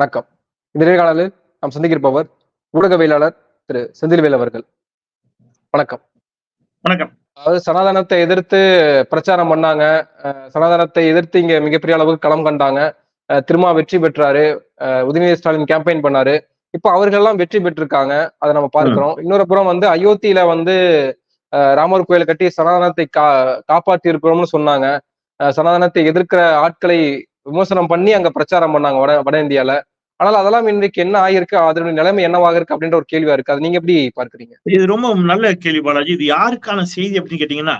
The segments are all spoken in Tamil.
வணக்கம். இந்த நேர்காணலில் நாம் சந்திக்கிருப்பவர் ஊடகவியலாளர் திரு செந்தில்வேல் அவர்கள். வணக்கம். வணக்கம். அதாவது சனாதனத்தை எதிர்த்து பிரச்சாரம் பண்ணாங்க. சனாதனத்தை எதிர்த்து இங்க மிகப்பெரிய அளவுக்கு களம் கண்டாங்க. திருமா வெற்றி பெற்றாரு. உதயநிதி ஸ்டாலின் கேம்பெயின் பண்ணாரு. இப்போ அவர்கள் எல்லாம் வெற்றி பெற்றிருக்காங்க. அதை நம்ம பார்க்கிறோம். இன்னொரு புறம் வந்து அயோத்தியில வந்து ராமர் கோயிலை கட்டி சனாதனத்தை கா காப்பாற்றி இருக்கிறோம்னு சொன்னாங்க சனாதனத்தை எதிர்க்கிற ஆட்களை விமர்சனம் பண்ணி அங்க பிரச்சாரம் பண்ணாங்க வட வட இந்தியால. ஆனால் அதெல்லாம் இன்றைக்கு என்ன ஆயிருக்கு அதனுடைய நிலைமை என்னவாக இருக்கு அப்படின்ற ஒரு கேள்வியா இருக்கு. அது நீங்க எப்படி பார்க்குறீங்க? இது ரொம்ப நல்ல கேள்வி பாலாஜி. இது யாருக்கான செய்தி அப்படின்னு கேட்டீங்கன்னா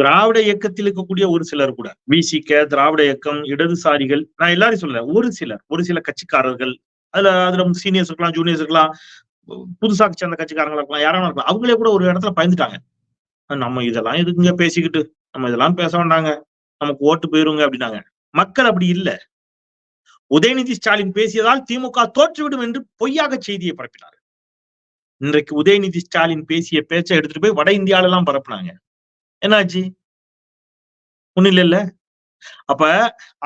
திராவிட இயக்கத்தில் இருக்கக்கூடிய ஒரு சிலர் கூட. விசிக திராவிட இயக்கம் இடதுசாரிகள் நான் எல்லாரையும் சொல்ல ஒரு சிலர் ஒரு சில கட்சிக்காரர்கள் அதுல அதுல சீனியர்ஸ் இருக்கலாம் ஜூனியர்ஸ் இருக்கலாம் புதுசா சேர்ந்த கட்சிக்காரங்களா இருக்கலாம் யாராவது இருக்கலாம். அவங்களே கூட ஒரு இடத்துல பயந்துட்டாங்க. நம்ம இதெல்லாம் எதுக்குங்க பேசிக்கிட்டு? நம்ம இதெல்லாம் பேச வேண்டாங்க. நமக்கு ஓட்டு போயிருங்க அப்படின்னாங்க. மக்கள் அப்படி இல்ல. உதயநிதி ஸ்டாலின் பேசியதால் திமுக தோற்றுவிடும் என்று பொய்யாக செய்தியை பரப்பினார். இன்றைக்கு உதயநிதி ஸ்டாலின் பேசிய பேச்சை எடுத்துட்டு போய் வட இந்தியால எல்லாம் பரப்புனாங்க. என்னாச்சு? ஒண்ணு இல்ல அப்ப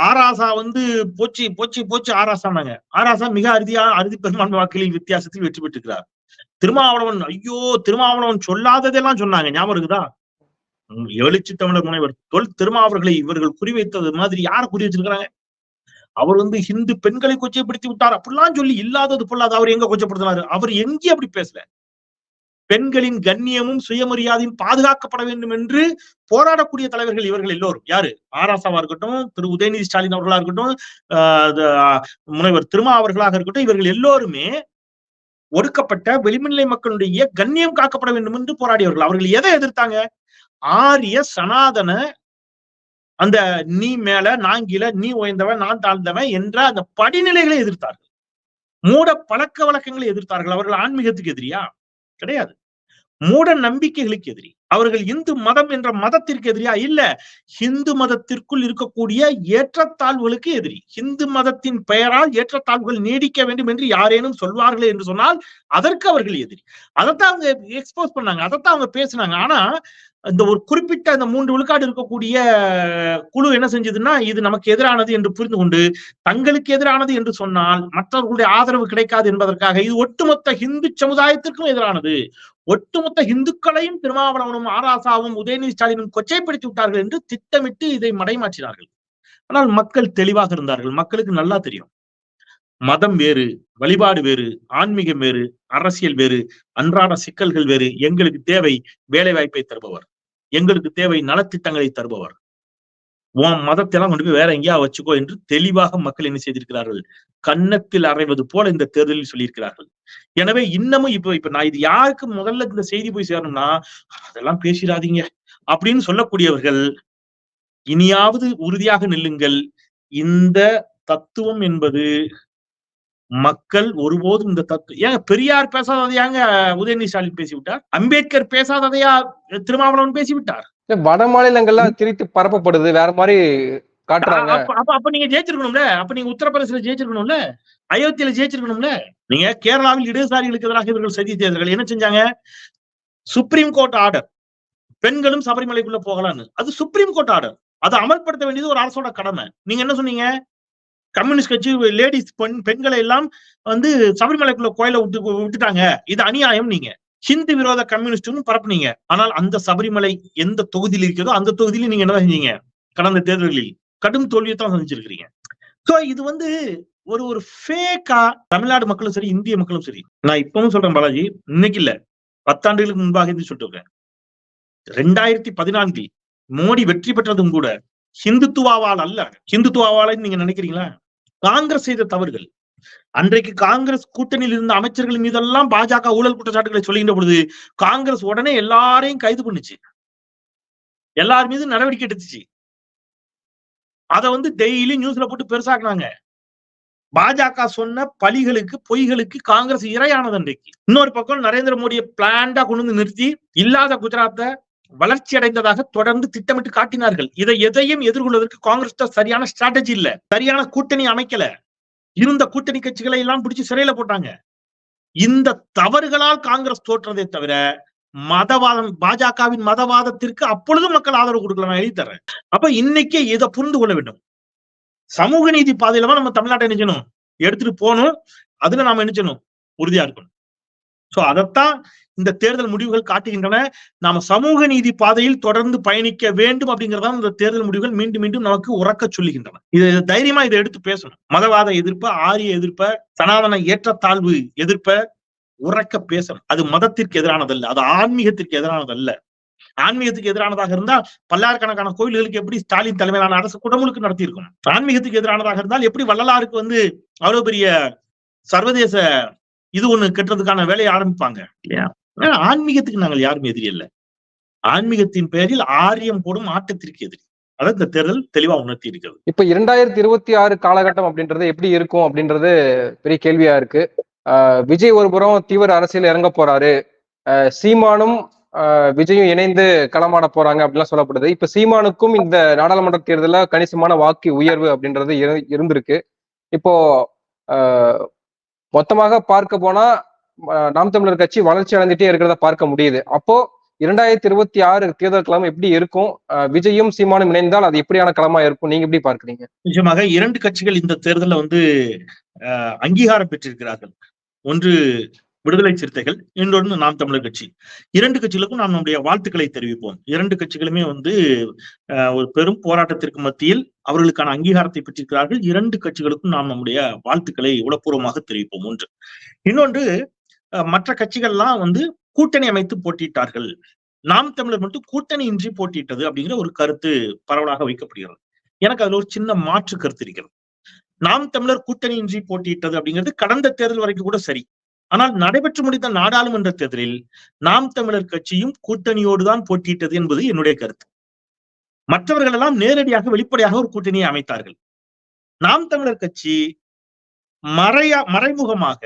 ஆராசா வந்து போச்சு போச்சு போச்சு ஆராசானாங்க ஆராசா மிக அறுதியா அறுதி பெரும்பான்மை வாக்குகளில் வித்தியாசத்தில் வெற்றி பெற்றிருக்கிறார். திருமாவளவன் ஐயோ திருமாவளவன் சொல்லாததெல்லாம் சொன்னாங்க. ஞாபகம் இருக்குதா? உம், எழுச்சி தமிழர் முனைவர் தொல் திருமாவர்களை இவர்கள் குறிவைத்தது மாதிரி யார் குறி வச்சிருக்கிறாங்க? அவர் வந்து ஹிந்து பெண்களை கொச்சைப்படுத்தி விட்டார். அப்படிலாம் சொல்லி இல்லாதது பொல்லாத. அவர் எங்க கொச்சப்படுத்தினாரு? அவர் எங்கே அப்படி பேசல. பெண்களின் கண்ணியமும் சுயமரியாதையும் பாதுகாக்கப்பட வேண்டும் என்று போராடக்கூடிய தலைவர்கள் இவர்கள் எல்லோரும். யாரு? ஆராசாவா இருக்கட்டும் திரு உதயநிதி ஸ்டாலின் அவர்களா இருக்கட்டும் முனைவர் திருமா அவர்களாக இருக்கட்டும் இவர்கள் எல்லோருமே ஒடுக்கப்பட்ட வெளிமநிலை மக்களுடைய கண்ணியம் காக்கப்பட வேண்டும் என்று போராடியவர்கள். அவர்கள் எதை எதிர்த்தாங்க? ஆரிய சனாதன அந்த நீ மேல நான் கீழே நீ உயர்ந்தவன் நான் தாழ்ந்தவன் என்ற அந்த படிநிலைகளை எதிர்த்தார்கள். மூட பழக்க வழக்கங்களை எதிர்த்தார்கள். அவர்கள் ஆன்மீகத்துக்கு எதிரியா? கிடையாது. மூட நம்பிக்கைகளுக்கு எதிரி. அவர்கள் இந்து மதம் என்ற மதத்திற்கு எதிரியா? இல்ல. இந்து மதத்திற்குள் இருக்கக்கூடிய ஏற்றத்தாழ்வுகளுக்கு எதிரி. இந்து மதத்தின் பெயரால் ஏற்றத்தாழ்வுகள் நீடிக்க வேண்டும் என்று யாரேனும் சொல்வார்களே என்று சொன்னால் அதற்கு அவர்கள் எதிரி. அதைத்தான் அவங்க எக்ஸ்போஸ் பண்ணாங்க. அதைத்தான் அவங்க பேசினாங்க. ஆனா இந்த ஒரு குறிப்பிட்ட அந்த மூன்று விழுக்காடு இருக்கக்கூடிய குழு என்ன செஞ்சதுன்னா இது நமக்கு எதிரானது என்று புரிந்து கொண்டு தங்களுக்கு எதிரானது என்று சொன்னால் மற்றவர்களுடைய ஆதரவு கிடைக்காது என்பதற்காக இது ஒட்டுமொத்த இந்து சமுதாயத்திற்கும் எதிரானது. ஒட்டுமொத்த இந்துக்களையும் திருமாவளவனும் ஆராசாவும் உதயநிதி ஸ்டாலினும் கொச்சைப்படுத்தி விட்டார்கள் என்று திட்டமிட்டு இதை மடைமாற்றினார்கள். ஆனால் மக்கள் தெளிவாக இருந்தார்கள். மக்களுக்கு நல்லா தெரியும். மதம் வேறு வழிபாடு வேறு ஆன்மீகம் வேறு அரசியல் வேறு அன்றாட சிக்கல்கள் வேறு எங்களுக்கு தேவை வேலை வாய்ப்பை தருபவர். எங்களுக்கு தேவை நலத்திட்டங்களை தருபவர். உன் மதத்தெல்லாம் கொண்டு போய் வேற எங்கேயா வச்சுக்கோ என்று தெளிவாக மக்கள் என்ன செய்திருக்கிறார்கள்? கன்னத்தில் அறைவது போல இந்த தேர்தலில் சொல்லியிருக்கிறார்கள். எனவே இன்னமும் இப்ப இப்ப நான் இது யாருக்கு முதல்ல இந்த செய்தி போய் சேரணும்னா அதெல்லாம் பேசிடாதீங்க அப்படின்னு சொல்லக்கூடியவர்கள் இனியாவது உறுதியாக நில்லுங்கள். இந்த தத்துவம் என்பது மக்கள் ஒருபோதும் இந்த தத்துவம் ஏங்க பெரியார் பேசாததை ஏங்க உதயநிதி ஸ்டாலின் பேசிவிட்டார்? அம்பேத்கர் பேசாததையா திருமாவளவன் பேசிவிட்டார்? வட மாநிலங்கள்ல திரித்து பரப்பப்படுது வேற மாதிரி காட்டுறாங்க. அப்ப அப்ப நீங்க ஜெயிச்சிருக்கணும்ல? அப்ப நீங்க உத்தரப்பிரதேசல ஜெயிச்சிருக்கணும்ல? அயோத்தியில ஜெயிச்சிருக்கணும்ல? நீங்க கேரளாவில் இடதுசாரிகளுக்கு எதிராக இவர்கள் சதி தேர்தல்கள் என்ன செஞ்சாங்க? சுப்ரீம் கோர்ட் ஆர்டர் பெண்களும் சபரிமலைக்குள்ள போகலான்னு. அது சுப்ரீம் கோர்ட் ஆர்டர் அதை அமல்படுத்த வேண்டியது ஒரு அரசோட கடமை. நீங்க என்ன சொன்னீங்க? கம்யூனிஸ்ட் கட்சி லேடிஸ் பெண் பெண்களை எல்லாம் வந்து சபரிமலைக்குள்ள கோயில விட்டு விட்டுட்டாங்க. இது அநியாயம் நீங்க. ஹிந்து விரோத கம்யூனிஸ்ட்னு பரப்புனீங்க. ஆனால் அந்த சபரிமலை எந்த தொகுதியில் இருக்கிறதோ அந்த தொகுதியில நீங்க என்ன செஞ்சீங்க? கடந்த தேர்தல்களில். கடும் தோல்வியை தான் சந்திச்சிருக்கிறீங்க. சோ இது வந்து ஒரு ஒரு ஃபேக்கா தமிழ்நாடு மக்களும் சரி இந்திய மக்களும் சரி. நான் இப்பவும் சொல்றேன் பாலாஜி இன்னைக்கு இல்ல. பத்தாண்டுகளுக்கு முன்பாக இருந்து சொல்லிட்டு இருக்கேன். ரெண்டாயிரத்தி பதினான்கில் மோடி வெற்றி பெற்றதும் கூட ஹிந்துத்துவாவால் அல்ல. ஹிந்துத்துவாவால நீங்க நினைக்கிறீங்களா? காங்கிரஸ் செய்த தவறுகள். அன்றைக்கு காங்கிரஸ் கூட்டணியில் இருந்த அமைச்சர்கள் மீதெல்லாம் பாஜக ஊழல் குற்றச்சாட்டுகளை சொல்லுகின்ற பொழுது காங்கிரஸ் உடனே எல்லாரையும் கைது பண்ணுச்சு. எல்லார் மீதும் நடவடிக்கை எடுத்துச்சு. அதை வந்து டெய்லி நியூஸ்ல போட்டு பெருசாக்குனாங்க பாஜக சொன்ன பலிகளுக்கு பொய்களுக்கு காங்கிரஸ் இரையானது அன்றைக்கு. இன்னொரு பக்கம் நரேந்திர மோடியை பிளான்டா கொண்டு வந்து நிறுத்தி இல்லாத குஜராத்தை வளர்ச்சி அடைந்ததாக தொடர்ந்து திட்டமிட்டு காட்டினார்கள். இதை எதையும் எதிர்கொள்வதற்கு காங்கிரஸ் சரியான ஸ்ட்ராட்டஜி இல்ல. சரியான கூட்டணி அமைக்கல. இருந்த கூட்டணி கட்சிகளை எல்லாம் பிடிச்சு சிறையில போட்டாங்க. இந்த தவறுகளால் காங்கிரஸ் தோற்றதே தவிர மதவாதம் பாஜகவின் மதவாதத்திற்கு அப்பொழுதும் மக்கள் ஆதரவு கொடுக்கல நான் எழுதி அப்ப இன்னைக்கே இதை புரிந்து கொள்ள வேண்டும். சமூக நீதி பாதையில நம்ம தமிழ்நாட்டை நினைச்சணும் எடுத்துட்டு போகணும். அதுல நாம என்ன செய்யணும் உறுதியா இருக்கணும். சோ அதைத்தான் இந்த தேர்தல் முடிவுகள் காட்டுகின்றன. நாம சமூக நீதி பாதையில் தொடர்ந்து பயணிக்க வேண்டும் அப்படிங்கறதான் இந்த தேர்தல் முடிவுகள் மீண்டும் மீண்டும் நமக்கு உறக்க சொல்லுகின்றன. இது தைரியமா இதை எடுத்து பேசணும். மதவாத எதிர்ப்ப ஆரிய எதிர்ப்ப சனாதன ஏற்றத்தாழ்வு எதிர்ப்ப உறக்க பேசணும். அது மதத்திற்கு எதிரானதல்ல. அது ஆன்மீகத்திற்கு எதிரானதல்ல. ஆன்மீகத்துக்கு எதிரானதாக இருந்தால் பல்லாயிரக்கணக்கான கோயில்களுக்கு எப்படி ஸ்டாலின் தலைமையிலான அரசு குடமுழுக்கு நடத்தியிருக்கணும் ஆன்மீகத்துக்கு எதிரானதாக இருந்தால் எப்படி வள்ளலாருக்கு வந்து அவ்வளவு பெரிய சர்வதேச இது ஒண்ணு கட்டுறதுக்கான வேலையை ஆரம்பிப்பாங்க. இல்லையா ஆனா ஆன்மீகத்துக்கு நாங்கள் யாரும் எதிரி இல்ல ஆன்மீகத்தின் பெயரில் ஆரியம் போடும் ஆட்டத்திற்கு எதிரி. அதை இந்த தேர்தல் தெளிவா உணர்த்தி இருக்கிறது. இப்ப இரண்டாயிரத்தி இருபத்தி ஆறு காலகட்டம் அப்படின்றது எப்படி இருக்கும் அப்படின்றது பெரிய கேள்வியா இருக்கு. விஜய் ஒரு புறம் தீவிர அரசியல் இறங்க போறாரு. சீமானும் விஜயும் இணைந்து களமாட போறாங்க அப்படிலாம் சொல்லப்படுது. இப்ப சீமானுக்கும் இந்த நாடாளுமன்ற தேர்தலில் கணிசமான வாக்கு உயர்வு அப்படின்றது இரு- இருந்திருக்கு. இப்போ மொத்தமாக பார்க்க போனா நாம் தமிழர் கட்சி வளர்ச்சி அடைஞ்சிட்டே இருக்கிறத பார்க்க முடியுது. அப்போ இரண்டாயிரத்தி இருபத்தி ஆறு தேர்தல் களம் எப்படி இருக்கும்? விஜயும் சீமானும் இணைந்தால் அது எப்படியான களமா இருக்கும்? நீங்க எப்படி பார்க்கறீங்க? நிச்சயமாக இரண்டு கட்சிகள் இந்த தேர்தலில் வந்து அங்கீகாரம் பெற்றிருக்கிறார்கள். ஒன்று விடுதலை சிறுத்தைகள் இன்னொன்று நாம் தமிழர் கட்சி. இரண்டு கட்சிகளுக்கும் நாம் நம்முடைய வாழ்த்துக்களை தெரிவிப்போம். இரண்டு கட்சிகளுமே வந்து ஒரு பெரும் போராட்டத்திற்கு மத்தியில் அவர்களுக்கான அங்கீகாரத்தை பெற்றிருக்கிறார்கள். இரண்டு கட்சிகளுக்கும் நாம் நம்முடைய வாழ்த்துக்களை உளப்பூர்வமாக தெரிவிப்போம். ஒன்று. இன்னொன்று மற்ற கட்சிகள்லாம் வந்து கூட்டணி அமைத்து போட்டியிட்டார்கள். நாம் தமிழர் மட்டும் கூட்டணி இன்றி போட்டியிட்டது அப்படிங்கிற ஒரு கருத்து பரவலாக வைக்கப்படுகிறது. எனக்கு அதுல ஒரு சின்ன மாற்று கருத்து இருக்கிறது. நாம் தமிழர் கூட்டணியின்றி போட்டியிட்டது அப்படிங்கிறது கடந்த தேர்தல் வரைக்கும் கூட சரி. ஆனால் நடைபெற்று முடிந்த நாடாளுமன்ற தேர்தலில் நாம் தமிழர் கட்சியும் கூட்டணியோடுதான் போட்டியிட்டது என்பது என்னுடைய கருத்து. மற்றவர்கள் எல்லாம் நேரடியாக வெளிப்படையாக ஒரு கூட்டணியை அமைத்தார்கள். நாம் தமிழர் கட்சி மறையா மறைமுகமாக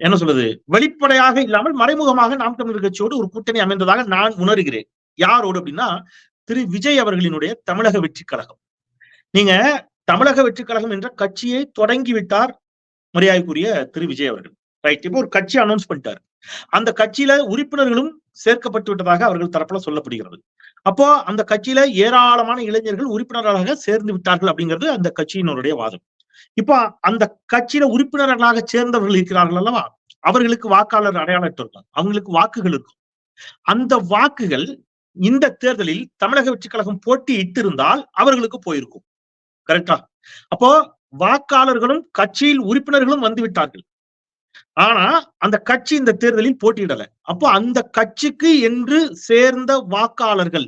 என்ன சொல்றது வெளிப்படையாக இல்லாமல் மறைமுகமாக நாம் தமிழர் கட்சியோடு ஒரு கூட்டணி அமைந்ததாக நான் உணர்கிறேன். யாரோடு அப்படின்னா திரு விஜய் அவர்களினுடைய தமிழக வெற்றி கழகம். நீங்க தமிழக வெற்றி கழகம் என்ற கட்சியை தொடங்கி விட்டார் மரியாதைக்குரிய திரு விஜய் அவர்கள். ரைட் இப்போ ஒரு கட்சி அனௌன்ஸ் பண்ணிட்டார். அந்த கட்சியில உறுப்பினர்களும் சேர்க்கப்பட்டு விட்டதாக அவர்கள் தரப்புல சொல்லப்படுகிறது. அப்போ அந்த கட்சியில ஏராளமான இளைஞர்கள் உறுப்பினர்களாக சேர்ந்து விட்டார்கள் அப்படிங்கிறது அந்த கட்சியினருடைய வாதம். இப்போ அந்த கட்சியில உறுப்பினர்களாக சேர்ந்தவர்கள் இருக்கிறார்கள் அல்லவா? அவர்களுக்கு வாக்காளர் அடையாளம் இருக்கும். அவங்களுக்கு வாக்குகள் இருக்கும். அந்த வாக்குகள் இந்த தேர்தலில் தமிழக வெற்றி கழகம் போட்டி இட்டிருந்தால் அவர்களுக்கு போயிருக்கும். கரெக்டா அப்போ வாக்காளர்களும் கட்சியில் உறுப்பினர்களும் வந்து விட்டார்கள். ஆனா அந்த கட்சி இந்த தேர்தலில் போட்டியிடல. அப்போ அந்த கட்சிக்கு என்று சேர்ந்த வாக்காளர்கள்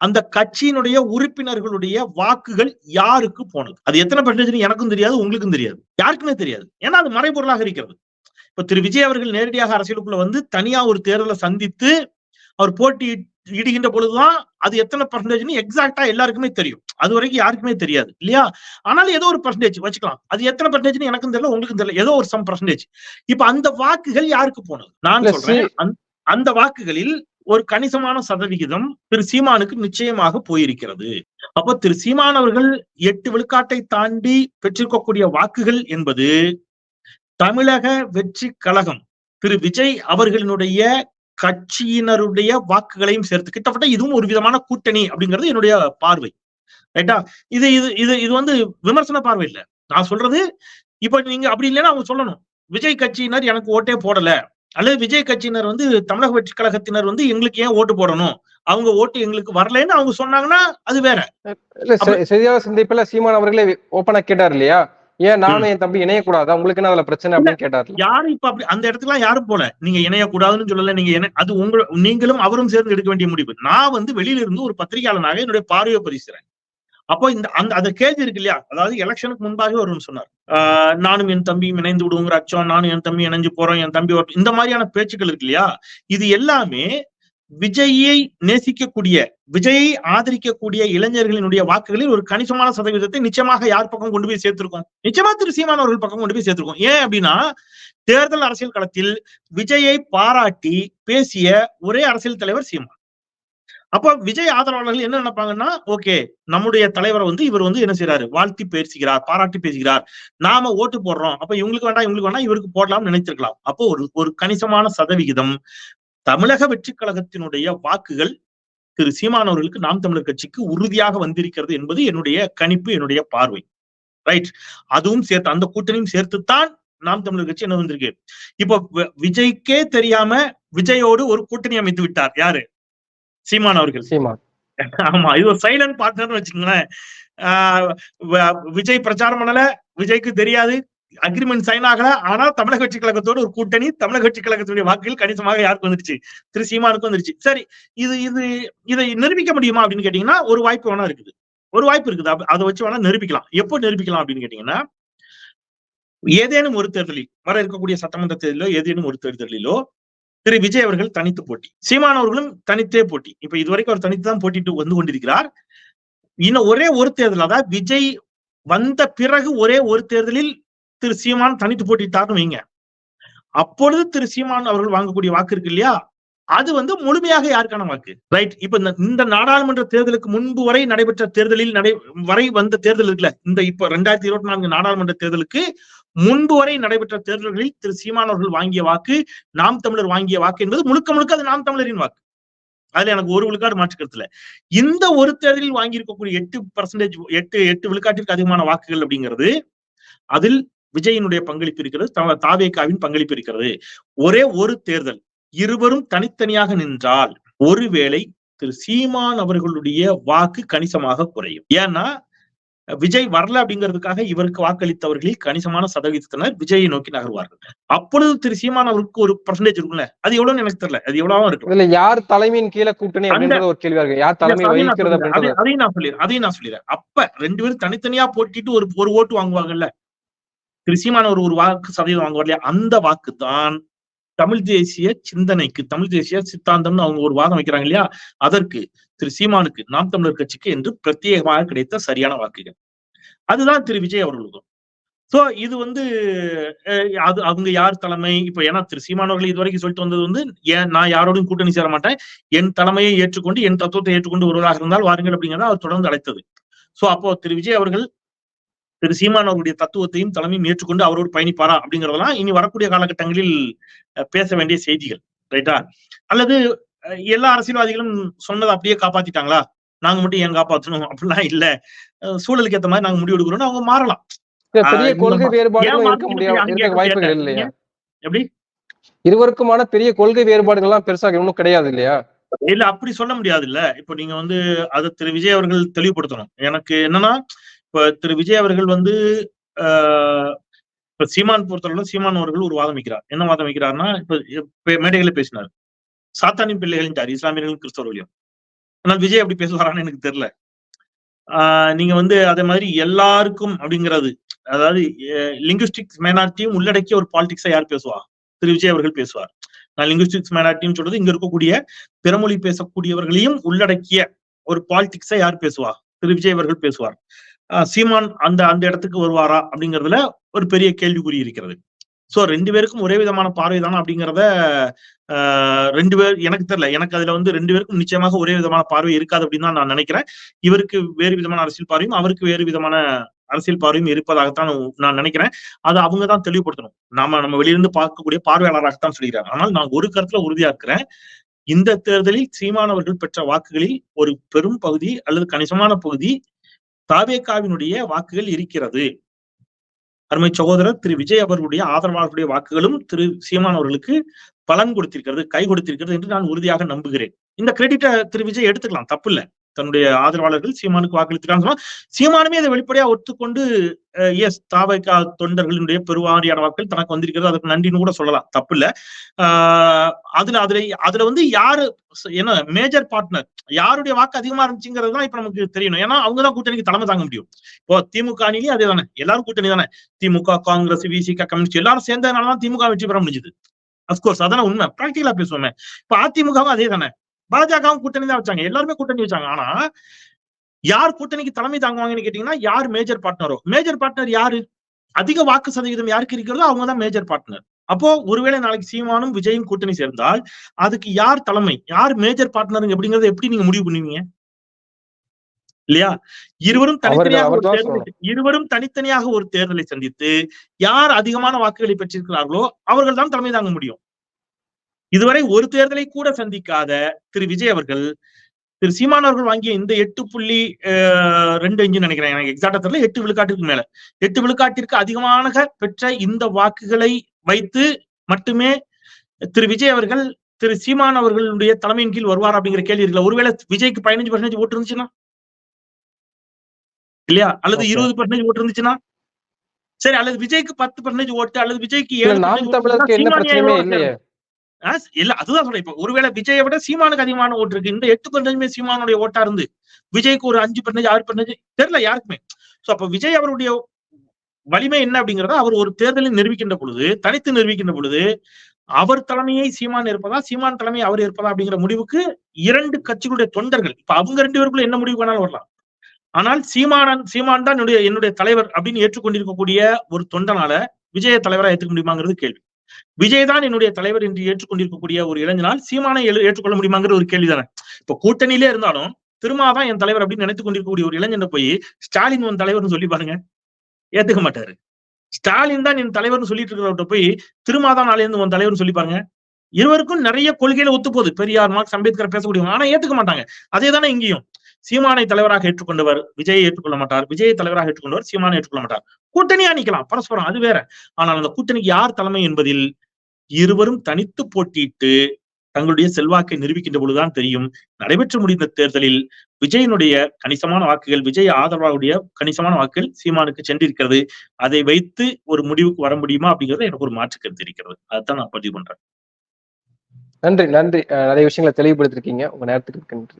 அந்த கட்சியினுடைய உறுப்பினர்களுடைய வாக்குகள் யாருக்கு போனது? அது எத்தனை பர்சன்டேஜ் எனக்கும் தெரியாது உங்களுக்கும் தெரியாது. யாருக்குமே தெரியாது. ஏன்னா அது மறைபொருளாக இருக்கிறது. இப்ப திரு. விஜய் அவர்கள் நேரடியாக அரசியலுக்குள்ள வந்து தனியா ஒரு தேர்தலை சந்தித்து அவர் போட்டி இடுகின்ற பொழுதுதான் அது எத்தனை பர்சன்டேஜ்னு எக்ஸாக்டா எல்லாருக்குமே தெரியும். அது வரைக்கும் யாருக்குமே தெரியாது இல்லையா? ஆனாலும் ஏதோ ஒரு பர்சன்டேஜ் வச்சுக்கலாம். அது எத்தனை பர்சன்டேஜ் எனக்கும் தெரியல உங்களுக்கும் தெரியல. ஏதோ ஒரு சம் பர்சன்டேஜ் இப்ப அந்த வாக்குகள் யாருக்கு போனது? நான் சொல்றேன் அந்த- அந்த வாக்குகளில் ஒரு கணிசமான சதவிகிதம் திரு சீமானுக்கு நிச்சயமாக போயிருக்கிறது. அப்ப திரு சீமான் அவர்கள் எட்டு விழுக்காட்டை தாண்டி பெற்றிருக்கக்கூடிய வாக்குகள் என்பது தமிழக வெற்றி கழகம் திரு விஜய் அவர்களினுடைய கட்சியினருடைய வாக்குகளையும் சேர்த்து கிட்டத்தட்ட இதுவும் ஒரு விதமான கூட்டணி அப்படிங்கிறது என்னுடைய பார்வை. ரைட்டா? இது இது இது இது வந்து விமர்சன பார்வை இல்ல. நான் சொல்றது இப்ப நீங்க அப்படி இல்லைன்னா அவங்க சொல்லணும். விஜய் கட்சியினர் எனக்கு ஓட்டே போடல. அல்லது விஜய் கட்சியினர் வந்து தமிழக வெற்றி கழகத்தினர் வந்து எங்களுக்கு ஏன் ஓட்டு போடணும்? அவங்க ஓட்டு எங்களுக்கு வரலைன்னு அவங்க சொன்னாங்கன்னா அது வேற. இல்ல செ- செய்தியாளர் சந்திப்புல சீமான் அவர்களே ஓப்பனா கேட்டார் இல்லையா? ஏன் நானும் என் தம்பி இணையக்கூடாதா? உங்களுக்கு என்ன அதுல பிரச்சனை அப்படின்னு கேட்டார்ல யாரும் இப்ப அப்படி அந்த இடத்துக்குலாம் யாரும் போல. நீங்க இணையக்கூடாதுன்னு சொல்லல நீங்க அது உங்க நீங்களும் அவரும் சேர்ந்து எடுக்க வேண்டிய முடிவு. நான் வந்து வெளியில இருந்து ஒரு பத்திரிகையாளனாக என்னுடைய பார்வையை பரிசுறேன் அப்போ இந்த அந்த அந்த கேள்வி இருக்கு இல்லையா? அதாவது எலெக்ஷனுக்கு முன்பாகவே வரும்னு சொன்னார். ஆஹ் நானும் என் தம்பியும் இணைந்து விடுவோங்கிற அச்சம் நானும் என் தம்பி இணைஞ்சு போறோம் என் தம்பி. இந்த மாதிரியான பேச்சுக்கள் இருக்கு இல்லையா? இது எல்லாமே விஜயை நேசிக்கக்கூடிய விஜயை ஆதரிக்கக்கூடிய இளைஞர்களினுடைய வாக்குகளில் ஒரு கணிசமான சதவீதத்தை நிச்சயமாக யார் பக்கம் கொண்டு போய் சேர்த்திருக்கோம்? நிச்சயமா திரு சீமான் அவர்கள் பக்கம் கொண்டு போய் சேர்த்திருக்கோம். ஏன் அப்படின்னா தேர்தல் அரசியல் களத்தில் விஜயை பாராட்டி பேசிய ஒரே அரசியல் தலைவர் சீமான். அப்ப விஜய் ஆதரவாளர்கள் என்ன நினைப்பாங்கன்னா ஓகே நம்முடைய தலைவரை வந்து இவர் வந்து என்ன செய்யறாரு வாழ்த்தி பேசுகிறார் பாராட்டி பேசுகிறார். நாம ஓட்டு போடுறோம். அப்ப இவங்களுக்கு வேண்டாம் இவங்களுக்கு வேண்டாம் இவருக்கு போடலாம்னு நினைத்திருக்கலாம். அப்போ ஒரு ஒரு கணிசமான சதவிகிதம் தமிழக வெற்றி கழகத்தினுடைய வாக்குகள் திரு சீமான் அவர்களுக்கு நாம் தமிழர் கட்சிக்கு உறுதியாக வந்திருக்கிறது என்பது என்னுடைய கணிப்பு என்னுடைய பார்வை. ரைட் அதுவும் சேர்த்து அந்த கூட்டணியும் சேர்த்துத்தான் நாம் தமிழர் கட்சி என்ன வந்திருக்கு. இப்போ விஜய்க்கே தெரியாம விஜயோடு ஒரு கூட்டணி அமைத்து விட்டார். யாரு? சீமான் அவர்கள். சீமான். ஆமா இது ஒரு சைலண்ட் பார்ட்னர்னு வச்சுக்கோங்களேன். விஜய் பிரச்சாரம் பண்ணல விஜய்க்கு தெரியாது. அக்ரிமெண்ட் சைன் ஆகல. ஆனா தமிழக கட்சி கழகத்தோட ஒரு கூட்டணி தமிழக கட்சி கழகத்துடைய வாக்குகள் கணிசமாக யாருக்கு வந்துருச்சு? திரு சீமானுக்கு வந்துருச்சு. சரி இது இது இதை நிரூபிக்க முடியுமா அப்படின்னு கேட்டீங்கன்னா ஒரு வாய்ப்பு வேணா இருக்குது. ஒரு வாய்ப்பு இருக்குது. அதை வச்சு வேணா நிரூபிக்கலாம். எப்போ நிரூபிக்கலாம் அப்படின்னு கேட்டீங்கன்னா ஏதேனும் ஒரு தேர்தலில் வர இருக்கக்கூடிய சட்டமன்ற தேர்தலிலோ ஏதேனும் ஒரு தேர்தலிலோ திரு விஜய் அவர்கள் தனித்து போட்டி. சீமான் அவர்களும் தனித்தே போட்டி. இப்ப இதுவரைக்கும் அவர் தனித்து தான் போட்டிட்டு வந்து கொண்டிருக்கிறார். இன்னும் ஒரே ஒரு தேர்தல் அதாவது விஜய் வந்த பிறகு ஒரே ஒரு தேர்தலில் திரு சீமான் தனித்து போட்டிட்டாருன்னு வைங்க. அப்பொழுது திரு சீமான் அவர்கள் வாங்கக்கூடிய வாக்கு இருக்கு இல்லையா? அது வந்து முழுமையாக யாருக்கான வாக்கு? ரைட் இப்ப இந்த- இந்த நாடாளுமன்ற தேர்தலுக்கு முன்பு வரை நடைபெற்ற தேர்தலில் நடை வரை வந்த தேர்தல் இருக்குல்ல இந்த இப்ப ரெண்டாயிரத்தி இருபத்தி நான்கு நாடாளுமன்ற தேர்தலுக்கு முன்பு வரை நடைபெற்ற தேர்தல்களில் திரு சீமான் அவர்கள் வாங்கிய வாக்கு நாம் தமிழர் வாங்கிய வாக்கு என்பது முழுக்க முழுக்க அது நாம் தமிழரின் வாக்கு. அதுல எனக்கு ஒரு விழுக்காடு மாற்றுக்கிறதுல இந்த ஒரு தேர்தலில் வாங்கியிருக்கக்கூடிய எட்டு பர்சன்டேஜ் எட்டு எட்டு விழுக்காட்டிற்கு அதிகமான வாக்குகள் அப்படிங்கிறது அதில் விஜயினுடைய பங்களிப்பு இருக்கிறது தாவேகாவின் பங்களிப்பு இருக்கிறது. ஒரே ஒரு தேர்தல் இருவரும் தனித்தனியாக நின்றால் ஒருவேளை திரு சீமான் அவர்களுடைய வாக்கு கணிசமாக குறையும். ஏன்னா விஜய் வரல அப்படிங்கிறதுக்காக இவருக்கு வாக்களித்தவர்களில் கணிசமான சதவீதத்தினர் விஜயை நோக்கி நகர்வார்கள். அப்பொழுது திரு சீமான் அவருக்கு ஒரு பர்சன்டேஜ் இருக்கும்ல அது எவ்வளவுன்னு எனக்கு தெரியல அது எவ்வளவா இருக்கும். இதுல யார் தலைமையின் கீழே கூட்டணி ஒரு கேள்வியா இருக்கு. யார் தலைமை அதையும் நான் சொல்லிடுறேன். அதையும் நான் சொல்லிடுறேன். அப்ப ரெண்டு பேரும் தனித்தனியா போட்டிட்டு ஒரு ஒரு ஓட்டு வாங்குவாங்கல்ல திரு ஒரு ஒரு வாக்கு சதவீதம் வாங்குவார் இல்லையா அந்த வாக்கு தான் தமிழ் தேசிய சிந்தனைக்கு தமிழ் தேசிய சித்தாந்தம்னு அவங்க ஒரு வாதம் வைக்கிறாங்க இல்லையா? அதற்கு திரு சீமானுக்கு நாம் தமிழர் கட்சிக்கு என்று பிரத்யேகமாக கிடைத்த சரியான வாக்குகள். அதுதான் திரு. விஜய் அவர்களுக்கும். சோ இது வந்து அது அவங்க யார் தலைமை? இப்ப ஏன்னா திரு. சீமானவர்கள் இதுவரைக்கும் சொல்லிட்டு வந்தது வந்து ஏன் நான் யாரோடும் கூட்டணி சேர மாட்டேன்? என் தலைமையை ஏற்றுக்கொண்டு என் தத்துவத்தை ஏற்றுக்கொண்டு வருவதாக இருந்தால் வாருங்கள் அப்படிங்கிறத அவர் தொடர்ந்து அழைத்தது. சோ அப்போ திரு. விஜய் அவர்கள் திரு சீமான் அவருடைய தத்துவத்தையும் தலைமையும் ஏற்றுக்கொண்டு அவரோடு பயணிப்பாரா அப்படிங்கறதெல்லாம் இனி வரக்கூடிய காலகட்டங்களில் பேச வேண்டிய செய்திகள் ரைட்டா? அல்லது எல்லா அரசியல்வாதிகளும் சொன்னதை அப்படியே காப்பாத்திட்டாங்களா? நாங்க மட்டும் ஏன் காப்பாத்தணும்? அப்படிலாம் இல்ல. சூழலுக்கு ஏத்த மாதிரி நாங்க முடிவு எடுக்கிறோம்னு அவங்க மாறலாம். எப்படி? இருவருக்குமான பெரிய கொள்கை வேறுபாடுகள் எல்லாம் பெருசா இன்னும் கிடையாது இல்லையா? இல்ல அப்படி சொல்ல முடியாது இல்ல இப்ப நீங்க வந்து அதை திரு விஜய் அவர்கள் தெளிவுபடுத்தணும். எனக்கு என்னன்னா இப்ப திரு விஜய் அவர்கள் வந்து ஆஹ் இப்ப சீமான் பொறுத்தவரை சீமான் அவர்கள் ஒரு வாதம் வைக்கிறார். என்ன வாதம் வைக்கிறார்னா இப்ப மேடைகளை பேசினார். சாத்தானின் பிள்ளைகளின் இஸ்லாமியர்களும் கிறிஸ்தவர்களையும் ஆனால் விஜய் அப்படி பேசுவாரான்னு எனக்கு தெரியல. ஆஹ் நீங்க வந்து அதே மாதிரி எல்லாருக்கும் அப்படிங்கிறது அதாவது லிங்குஸ்டிக்ஸ் மைனாரிட்டியும் உள்ளடக்கிய ஒரு பாலிடிக்ஸா யார் பேசுவா? திரு விஜய் அவர்கள் பேசுவார். நான் லிங்குஸ்டிக்ஸ் மைனாரிட்டின்னு சொல்றது இங்க இருக்கக்கூடிய பிறமொழி பேசக்கூடியவர்களையும் உள்ளடக்கிய ஒரு பாலிடிக்ஸை யார் பேசுவா? திரு விஜய் அவர்கள் பேசுவார். சீமான் அந்த அந்த இடத்துக்கு வருவாரா அப்படிங்கிறதுல ஒரு பெரிய கேள்விக்குறி இருக்கிறது. ஸோ ரெண்டு பேருக்கும் ஒரே விதமான பார்வை தானே அப்படிங்கிறத ரெண்டு பேர் எனக்கு தெரியல. எனக்கு அதுல வந்து ரெண்டு பேருக்கும் நிச்சயமாக ஒரே விதமான பார்வை இருக்காது அப்படின்னு தான் நான் நினைக்கிறேன். இவருக்கு வேறு விதமான அரசியல் பார்வையும் அவருக்கு வேறு விதமான அரசியல் பார்வையும் இருப்பதாகத்தான் நான் நினைக்கிறேன். அதை அவங்க தான் தெளிவுபடுத்தணும். நாம நம்ம வெளியிருந்து பார்க்கக்கூடிய பார்வையாளராகத்தான் சொல்லிக்கிறாங்க ஆனால் நான் ஒரு கருத்துல உறுதியா இருக்கிறேன். இந்த தேர்தலில் சீமானவர்கள் பெற்ற வாக்குகளில் ஒரு பெரும் பகுதி அல்லது கணிசமான பகுதி தாவேகாவினுடைய வாக்குகள் இருக்கிறது. அருமை சகோதரர் திரு விஜய் அவர்களுடைய ஆதரவாளர்களுடைய வாக்குகளும் திரு சீமான் அவர்களுக்கு பலன் கொடுத்திருக்கிறது கை கொடுத்திருக்கிறது என்று நான் உறுதியாக நம்புகிறேன். இந்த கிரெடிட்டை திரு விஜய் எடுத்துக்கலாம் தப்பு இல்லை. தன்னுடைய ஆதரவாளர்கள் சீமானுக்கு வாக்களித்திருக்காங்க சொன்னா சீமானுமே அதை வெளிப்படையா ஒத்துக்கொண்டு எஸ் தாவைக்கா தொண்டர்களினுடைய பெருவாரியான வாக்குகள் தனக்கு வந்திருக்கிறது அதுக்கு நன்றின்னு கூட சொல்லலாம் தப்பு இல்ல ஆஹ் அதுல அதுல அதுல வந்து யாரு என்ன மேஜர் பார்ட்னர் யாருடைய வாக்கு அதிகமா இருந்துச்சுங்கிறது தான் இப்ப நமக்கு தெரியணும். ஏன்னா அவங்க தான் கூட்டணிக்கு தலைமை தாங்க முடியும். இப்போ திமுக அணிலேயே அதே தானே எல்லாரும் கூட்டணி தானே. திமுக காங்கிரஸ் விசிக கம்யூனிஸ்ட் எல்லாரும் சேர்ந்ததுனாலதான் திமுக வெற்றி பெற முடிஞ்சது. அப்கோர்ஸ் அதான உண்மை. பிராக்டிகலா பேசுவோமே. இப்ப அதிமுகவும் அதே தானே. பாஜகவும் கூட்டணி தான் வச்சாங்க. எல்லாருமே கூட்டணி வச்சாங்க. ஆனா யார் கூட்டணிக்கு தலைமை தாங்குவாங்கன்னு கேட்டீங்கன்னா யார் மேஜர் பார்ட்னரோ மேஜர் பார்ட்னர் யாரு? அதிக வாக்கு சதவீதம் யாருக்கு இருக்கிறதோ அவங்க தான் மேஜர் பார்ட்னர் அப்போ ஒருவேளை நாளைக்கு சீமானும் விஜயும் கூட்டணி சேர்ந்தால் அதுக்கு யார் தலைமை? யார் மேஜர் பார்ட்னருங்க அப்படிங்கறத எப்படி நீங்க முடிவு பண்ணுவீங்க? இல்லையா? இருவரும் தனித்தனியாக ஒரு தேர்தலை இருவரும் தனித்தனியாக ஒரு தேர்தலை சந்தித்து யார் அதிகமான வாக்குகளை பெற்றிருக்கிறார்களோ அவர்கள் தான் தலைமை தாங்க முடியும். இதுவரை ஒரு தேர்தலை கூட சந்திக்காத திரு விஜய் அவர்கள் திரு சீமான் அவர்கள் வாங்கிய இந்த எட்டு புள்ளி ரெண்டு அஞ்சு நினைக்கிறேன். எனக்கு எக்ஸாக்டா தெரியல. எட்டு விழுக்காட்டிற்கு மேல. எட்டு விழுக்காட்டிற்கு அதிகமாக பெற்ற இந்த வாக்குகளை வைத்து மட்டுமே திரு விஜய் அவர்கள் திரு சீமான் அவர்களுடைய தலைமையின் கீழ் வருவார் அப்படிங்கிற கேள்வி இருக்குல்ல. ஒருவேளை விஜய்க்கு பதினஞ்சு பர்சன்டேஜ் ஓட்டு இருந்துச்சுன்னா? இல்லையா? அல்லது. இருபது பர்சன்டேஜ் ஓட்டு இருந்துச்சுன்னா? சரி அல்லது விஜய்க்கு பத்து பர்சன்டேஜ் ஓட்டு அல்லது விஜய்க்கு ஏழு இல்ல அதுதான் சொல்றேன். இப்ப ஒருவேளை விஜயை விட சீமானுக்கு அதிகமான ஓட்டு இருக்கு. இந்த எட்டு பர்சன்டேஜ்மே சீமானுடைய ஓட்டா இருந்து விஜய்க்கு ஒரு அஞ்சு பர்சன்டேஜ் ஆறு பர்சன்டேஜ் தெரியல யாருக்குமே. சோ அப்ப விஜய் அவருடைய வலிமை என்ன அப்படிங்கறத அவர் ஒரு தேர்தலில் நிரூபிக்கின்ற பொழுது தனித்து நிரூபிக்கின்ற பொழுது அவர் தலைமையை சீமான் இருப்பதா சீமான் தலைமை அவர் இருப்பதா அப்படிங்கிற முடிவுக்கு இரண்டு கட்சிகளுடைய தொண்டர்கள் இப்ப அவங்க ரெண்டு பேருக்குள்ள என்ன முடிவு வேணாலும் வரலாம். ஆனால் சீமானன் சீமான் தான் என்னுடைய என்னுடைய தலைவர் அப்படின்னு ஏற்றுக்கொண்டிருக்கக்கூடிய ஒரு தொண்டனால விஜய தலைவரா ஏற்றுக்க முடியுமாங்கிறது கேள்வி. விஜய் தான் என்னுடைய தலைவர் என்று ஏற்றுக்கொண்டிருக்கக்கூடிய ஒரு இளைஞனால் சீமானை ஏற்றுக்கொள்ள முடியுமாங்கிற ஒரு கேள்விதானே. இப்ப கூட்டணியிலே இருந்தாலும் திருமாதான் என் தலைவர் அப்படின்னு நினைத்துக் கொண்டிருக்கக்கூடிய ஒரு இளைஞனை போய் ஸ்டாலின் உன் தலைவர்னு சொல்லி பாருங்க. ஏத்துக்க மாட்டாரு. ஸ்டாலின் தான் என் தலைவர்னு சொல்லிட்டு இருக்கிறவர்கிட்ட போய் திருமாதான் தான் உன் தலைவர்னு சொல்லி பாருங்க. இருவருக்கும் நிறைய கொள்கையில ஒத்து போகுது பெரியார் மார்க்ஸ் அம்பேத்கர் பேசக்கூடியவங்க. ஆனா ஏத்துக்க மாட்டாங்க. அதே தானே இங்கேயும். சீமானை தலைவராக ஏற்றுக்கொண்டவர் விஜயை ஏற்றுக்கொள்ள மாட்டார். விஜயை தலைவராக ஏற்றுக்கொண்டவர் சீமானை ஏற்றுக்கொள்ள மாட்டார். கூட்டணியா நிக்கலாம் பரஸ்பரம் அது வேற. ஆனால் அந்த கூட்டணிக்கு யார் தலைமை என்பதில் இருவரும் தனித்து போட்டியிட்டு தங்களுடைய செல்வாக்கை நிரூபிக்கின்ற பொழுதுதான் தெரியும். நடைபெற்று முடிந்த தேர்தலில் விஜயனுடைய கணிசமான வாக்குகள் விஜய் ஆதரவாவுடைய கணிசமான வாக்குகள் சீமானுக்கு சென்றிருக்கிறது. அதை வைத்து ஒரு முடிவுக்கு வர முடியுமா அப்படிங்கிறது எனக்கு ஒரு மாற்று கருத்து இருக்கிறது. அதுதான் நான் பதிவு பண்றேன். நன்றி நன்றி. நிறைய விஷயங்களை தெளிவுபடுத்திருக்கீங்க. உங்க நேரத்துக்கு நன்றி.